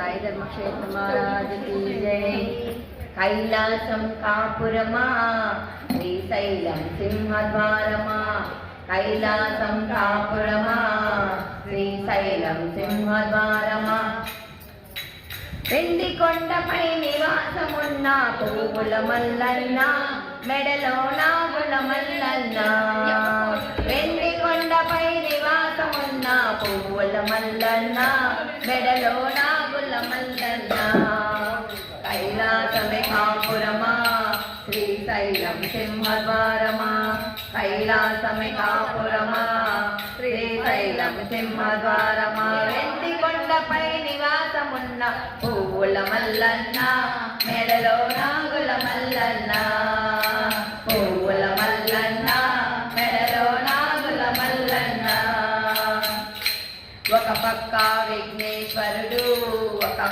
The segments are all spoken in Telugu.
సాయి ధర్మక్షేత్ర మహారాజుకి కైలాసం కాపురమా శ్రీశైలం సింహద్వారమా కైలాసం కాపురమా శ్రీశైలం సింహద్వారమా. వెండి కొండపై నివాసమున్న పువ్వుల మల్లన్న మెడలో నాగుల కాపురమా? శ్రీశైలం సింహద్వారమా? కైలాసమే కాపురమా? శ్రీశైలం సింహద్వారమా? వెండి కొండపై నివాసమున్న పువ్వుల మల్లన్న మెడలో నాగుల మల్లన్న.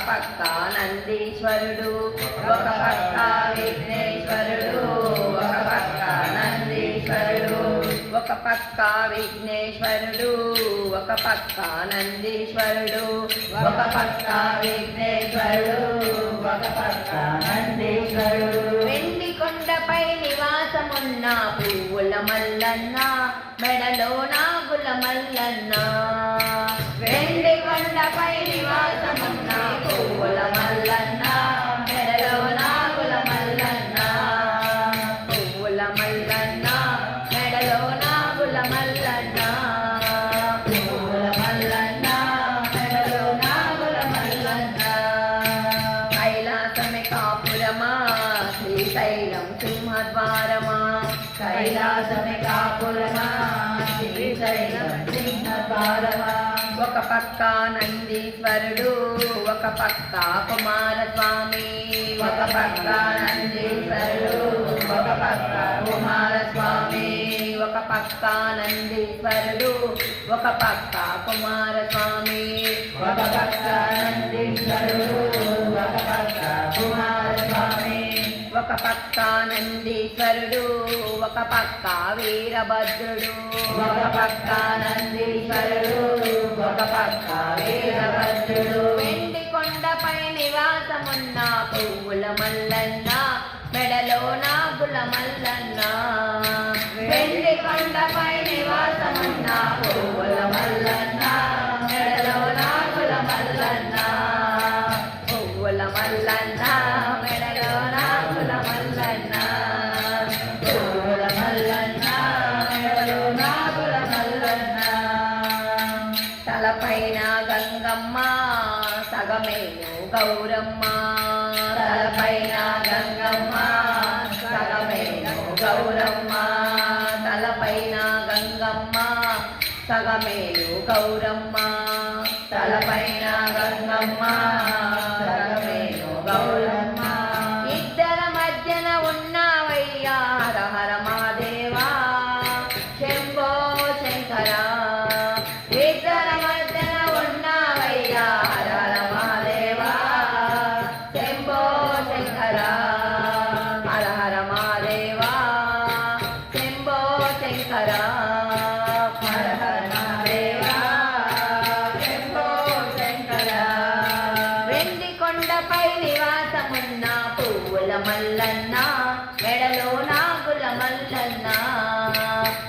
పక్క నందీశ్వరుడు ఒక పక్క విఘ్నేశ్వరుడు ఒక పక్క నందీశ్వరుడు ఒక పక్క విఘ్నేశ్వరుడు ఒక పక్క నందీశ్వరుడు ఒక పక్క విఘ్నేశ్వరుడు ఒక పక్క నందీశ్వరుడు వెండి కొండపై నివాసమున్న పువ్వుల మల్లన్న మెడలో నాగుల మల్లన్న. వెండి కొండపై శ్రీశైలం సింహద్వారమా కైలాసమే కాపురమా ఒక పక్క నందీశ్వరుడు ఒక పక్క కుమారస్వామి ఒక పక్క నందీశ్వరుడు ఒక పక్క కుమారస్వామి ఒక పక్క నందీశ్వరుడు ఒక పక్క కుమారస్వామి ఒక పక్క నందీశ్వరుడు ఒక పక్క నందీశ్వరుడు ఒక పక్క వీరభద్రుడు. ఒక పక్క నందీశ్వరుడు ఒక పక్క వీరభద్రుడు. వెండి కొండపై నివాసమున్న పువ్వుల మల్లన్న మెడలో నాగుల మల్లన్న. తలపైన గంగమ్మ సగమేను గౌరమ్మ. తలపైన గంగమ్మ సగమేను గౌరమ్మ. తలపైన గంగమ్మ సగమేను గౌరమ్మ. తలపైన గంగమ్మ నాగుల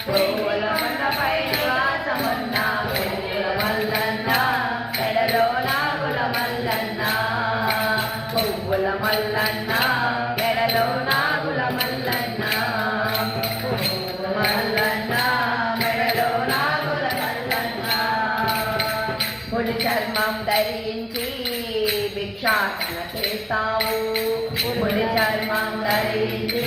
పువ్వుల కొండపై నివాసమున్న పువ్వుల మల్లన్న మెడలో నాగుల మల్లన్న పువ్వుల మల్లన్న మెడలో నాగుల మల్లన్న మల్లన్న మెడలో నాగుల మల్లన్న పులి చర్మం ధరించి భిక్షాటన చేస్తావు పులి చర్మం ధరించి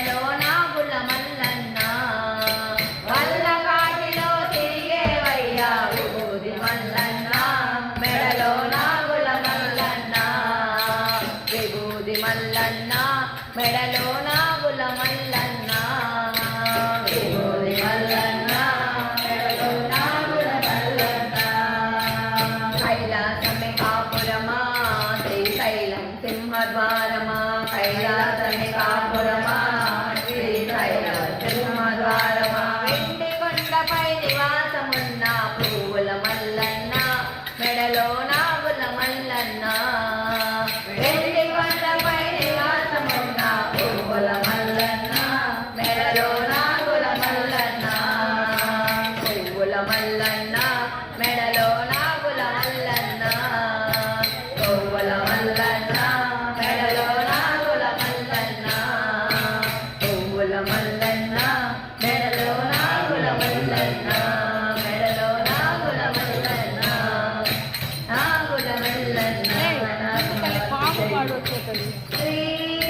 మెడలో